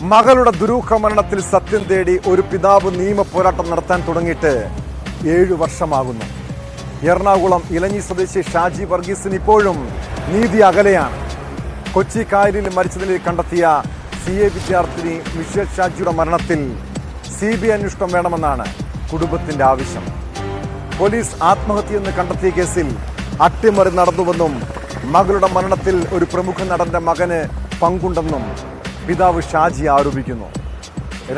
മകളുടെ ദുരൂഹമരണത്തിൽ സത്യം തേടി ഒരു പിതാവ് നിയമ പോരാട്ടം നടത്താൻ തുടങ്ങിയിട്ട് ഏഴു വർഷമാകുന്നു. എറണാകുളം ഇലഞ്ഞി സ്വദേശി ഷാജി വർഗീസിന് ഇപ്പോഴും നീതി അകലെയാണ്. കൊച്ചി കായലിൽ മരിച്ച നിലയിൽ കണ്ടെത്തിയ സി എ വിദ്യാർത്ഥിനി മിഷേൽ ഷാജിയുടെ മരണത്തിൽ സി ബി ഐ അന്വേഷണം വേണമെന്നാണ് കുടുംബത്തിന്റെ ആവശ്യം. പോലീസ് ആത്മഹത്യയെന്ന് കണ്ടെത്തിയ കേസിൽ അട്ടിമറി നടന്നുവെന്നും മകളുടെ മരണത്തിൽ ഒരു പ്രമുഖ നടന്റെ മകന് പങ്കുണ്ടെന്നും പിതാവ് ഷാജി ആരോപിക്കുന്നു.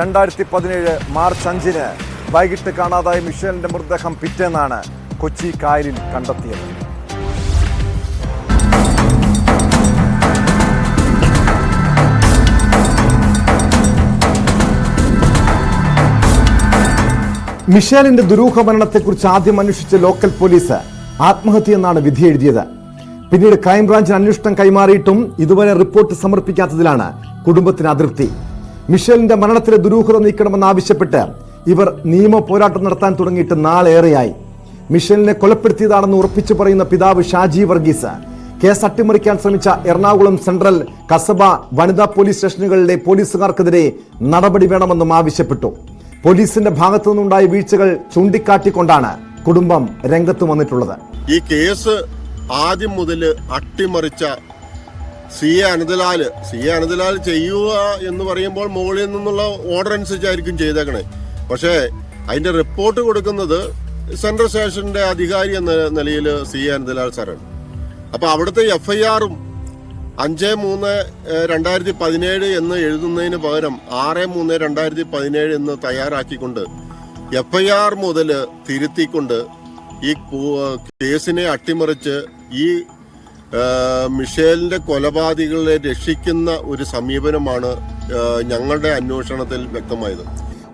രണ്ടായിരത്തി പതിനേഴ് മാർച്ച് അഞ്ചിന് വൈകിട്ട് കാണാതായ മിഷേലിന്റെ മൃതദേഹം പിറ്റേന്നാണ് കൊച്ചി കായലിൽ കണ്ടെത്തിയത്. മിഷേലിന്റെ ദുരൂഹ മരണത്തെക്കുറിച്ച് ആദ്യം അന്വേഷിച്ച ലോക്കൽ പോലീസ് ആത്മഹത്യ എന്നാണ് വിധി എഴുതിയത്. പിന്നീട് ക്രൈംബ്രാഞ്ചിന് അന്വേഷണം കൈമാറിയിട്ടും ഇതുവരെ റിപ്പോർട്ട് സമർപ്പിക്കാത്തതിലാണ് കുടുംബത്തിന് അതൃപ്തി. മിഷേലിന്റെ മരണത്തിലെ ദുരൂഹത നീക്കണമെന്നാവശ്യപ്പെട്ട് ഇവർ നിയമ പോരാട്ടം നടത്താൻ തുടങ്ങിയിട്ട് നാളേറെയായി. മിഷേലിനെ കൊലപ്പെടുത്തിയതാണെന്ന് ഉറപ്പിച്ചു പറയുന്ന പിതാവ് ഷാജി വർഗീസ് കേസ് അട്ടിമറിക്കാൻ ശ്രമിച്ച എറണാകുളം സെൻട്രൽ കസബ വനിതാ പോലീസ് സ്റ്റേഷനുകളിലെ പോലീസുകാർക്കെതിരെ നടപടി വേണമെന്നും ആവശ്യപ്പെട്ടു. പോലീസിന്റെ ഭാഗത്തു നിന്നുണ്ടായ വീഴ്ചകൾ ചൂണ്ടിക്കാട്ടിക്കൊണ്ടാണ് കുടുംബം രംഗത്ത് വന്നിട്ടുള്ളത്. ഈ കേസ് ആദ്യം മുതൽ അട്ടിമറിച്ച C A Ananthalal C A Ananthalal ചെയ്യുക എന്ന് പറയുമ്പോൾ മുകളിൽ നിന്നുള്ള ഓർഡർ അനുസരിച്ചായിരിക്കും ചെയ്തേക്കണേ. പക്ഷേ അതിന്റെ റിപ്പോർട്ട് കൊടുക്കുന്നത് സെൻട്രൽ സ്റ്റേഷന്റെ അധികാരി എന്ന നിലയിൽ സി എ അനന്തലാൽ സാറാണ് അപ്പോൾ അവിടുത്തെ എഫ് ഐ ആറും അഞ്ച് മൂന്ന് രണ്ടായിരത്തി പതിനേഴ് എന്ന് എഴുതുന്നതിന് പകരം ആറ് മൂന്ന് രണ്ടായിരത്തി പതിനേഴ് എന്ന് തയ്യാറാക്കിക്കൊണ്ട് എഫ് ഐ ആർ മുതൽ തിരുത്തിക്കൊണ്ട് ഈ കേസിനെ അട്ടിമറിച്ച് ഈ മിഷേലിന്റെ കൊലപാതകളെ രക്ഷിക്കുന്ന ഒരു സമീപനമാണ് ഞങ്ങളുടെ അന്വേഷണത്തിൽ വ്യക്തമായത്.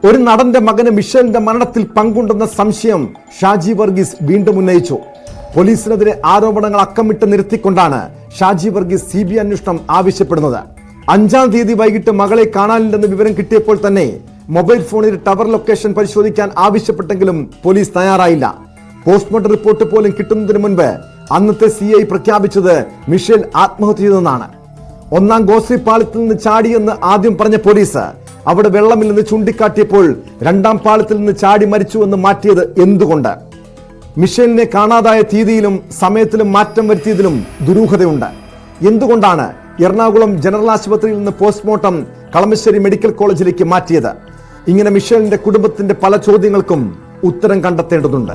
ഒരു നടന്റെ മകന് മിഷേലിന്റെ മരണത്തിൽ പങ്കുണ്ടെന്ന സംശയം ഷാജി വർഗീസ് വീണ്ടും ഉന്നയിച്ചു. പോലീസിനെതിരെ ആരോപണങ്ങൾ അക്കമിട്ട് നിർത്തിക്കൊണ്ടാണ് ഷാജി വർഗീസ് സി ബി അന്വേഷണം ആവശ്യപ്പെടുന്നത്. അഞ്ചാം തീയതി വൈകിട്ട് മകളെ കാണാനില്ലെന്ന് വിവരം കിട്ടിയപ്പോൾ തന്നെ മൊബൈൽ ഫോണിൽ ടവർ ലൊക്കേഷൻ പരിശോധിക്കാൻ ആവശ്യപ്പെട്ടെങ്കിലും പോലീസ് തയ്യാറായില്ല. പോസ്റ്റ്മോർട്ടം റിപ്പോർട്ട് പോലും കിട്ടുന്നതിന് മുൻപ് അന്നത്തെ സി ഐ പ്രഖ്യാപിച്ചത് മിഷേൽ ആത്മഹത്യ ചെയ്തെന്നാണ് ഒന്നാം ഗോസ്രി പാളത്തിൽ നിന്ന് ചാടിയെന്ന് ആദ്യം പറഞ്ഞ പോലീസ് അവിടെ വെള്ളമില്ലെന്ന് ചൂണ്ടിക്കാട്ടിയപ്പോൾ രണ്ടാം പാളത്തിൽ നിന്ന് ചാടി മരിച്ചു എന്ന് മാറ്റിയത് എന്തുകൊണ്ട്? മിഷേലിനെ കാണാതായ തീയതിയിലും സമയത്തിലും മാറ്റം വരുത്തിയതിലും ദുരൂഹതയുണ്ട്. എന്തുകൊണ്ടാണ് എറണാകുളം ജനറൽ ആശുപത്രിയിൽ നിന്ന് പോസ്റ്റ്മോർട്ടം കളമശ്ശേരി മെഡിക്കൽ കോളേജിലേക്ക് മാറ്റിയത്? ഇങ്ങനെ മിഷേലിന്റെ കുടുംബത്തിന്റെ പല ചോദ്യങ്ങൾക്കും ഉത്തരം കണ്ടെത്തേണ്ടതുണ്ട്.